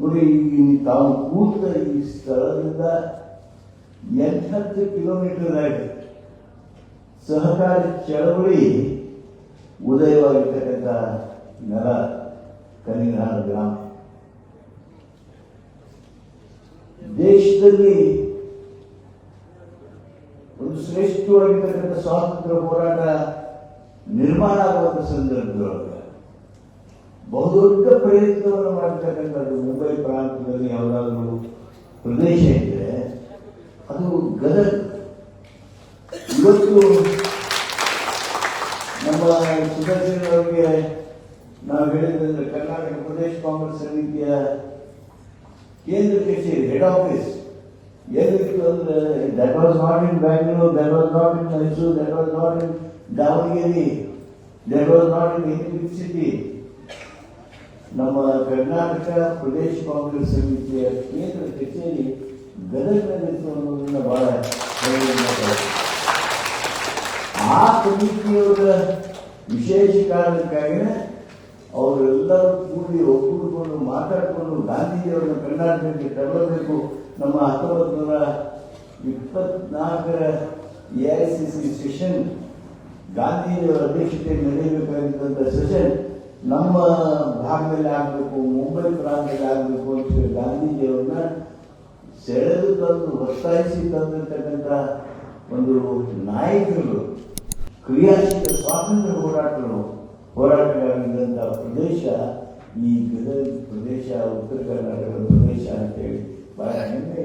ನೋಡಿ, ಈ ತಾವು ಕೂತ ಈ ಸ್ಥಳದಿಂದ ಎಂಟತ್ತು ಕಿಲೋಮೀಟರ್ ಆಗಿ ಸಹಕಾರಿ ಚಳವಳಿ ಉದಯವಾಗಿರ್ತಕ್ಕಂಥ ನೆಲ ಕನಿನಾಡು ಗ್ರಾಮ. ದೇಶದಲ್ಲಿ ಒಂದು ಶ್ರೇಷ್ಠವಾಗಿರ್ತಕ್ಕಂಥ ಸ್ವಾತಂತ್ರ್ಯ ಹೋರಾಟ ನಿರ್ಮಾಣ ಆಗುವಂಥ ಸಂದರ್ಭದೊಳಗೆ ಬಹುದೊಡ್ಡ ಪ್ರಯತ್ನವನ್ನು ಮಾಡಿರ್ತಕ್ಕಂಥದ್ದು ಮುಂಬೈ. ಪ್ರಾಂತದಲ್ಲಿ ಯಾವುದಾದ್ರೂ ಪ್ರದೇಶ ಇದ್ರೆ ಅದು ಗದಗ. ಇವತ್ತು ನಮ್ಮ ಸುದರ್ಶನ್ ಅವರಿಗೆ ನಾವು ಹೇಳಿದ್ರೆ ಕರ್ನಾಟಕ ಪ್ರದೇಶ ಕಾಂಗ್ರೆಸ್ ಸಮಿತಿಯ ಕೇಂದ್ರ ಕಚೇರಿ ಹೆಡ್ ಆಫೀಸ್ ಎಲ್ಲಿತ್ತು ಅಂದ್ರೆ that was not in Bangalore that was not in Mysuru that was not in Davanagere that was not in city ನಮ್ಮ ಕರ್ನಾಟಕ ಪ್ರದೇಶ ಕಾಂಗ್ರೆಸ್ ಸಮಿತಿಯ ಕೇಂದ್ರ ಕಚೇರಿ ಗದಗ ಅನ್ನೋದನ್ನ ಬಹಳ. ಆ ಸಮಿತಿಯವರ ವಿಶೇಷ ಕಾರಣಕ್ಕಾಗಿನೇ ಅವರೆಲ್ಲರೂ ಕೂಡಿ ಒಗ್ಗೂಡಿಕೊಂಡು ಮಾತಾಡಿಕೊಂಡು ಗಾಂಧೀಜಿಯವರನ್ನು ಕರ್ನಾಟಕಕ್ಕೆ ತರಬೇಕು ನಮ್ಮ ಹತ್ತೊಂಬತ್ತು ನೂರ ಇಪ್ಪತ್ನಾಲ್ಕರ A I C C session ಗಾಂಧೀಜಿಯವರ ಅಧ್ಯಕ್ಷತೆಯಲ್ಲಿ ನಡೆಯಬೇಕಾಗಿದ್ದಂಥ ಸೆಷನ್ ನಮ್ಮ ಭಾಗದಲ್ಲಿ ಆಗಬೇಕು, ಮುಂಬೈ ಪ್ರಾಂತದಲ್ಲಿ ಆಗಬೇಕು ಅಂತ ಗಾಂಧೀಜಿಯವ್ರನ್ನ ಸೆಳೆದು ತಂದು ಒತ್ತಾಯಿಸಿ ತಂದಿರ್ತಕ್ಕಂಥ ಒಂದು ನಾಯಕರು, ಕ್ರಿಯಾಶೀಲ ಸ್ವಾತಂತ್ರ್ಯ ಹೋರಾಟಗಳು ಹೋರಾಟಗಾರರಿದ್ದಂಥ ಪ್ರದೇಶ, ಈ ಗದಗ ಪ್ರದೇಶ, ಉತ್ತರ ಕರ್ನಾಟಕದ ಪ್ರದೇಶ ಅಂತೇಳಿ ಬಹಳ ಹೇಳ್ತೇವೆ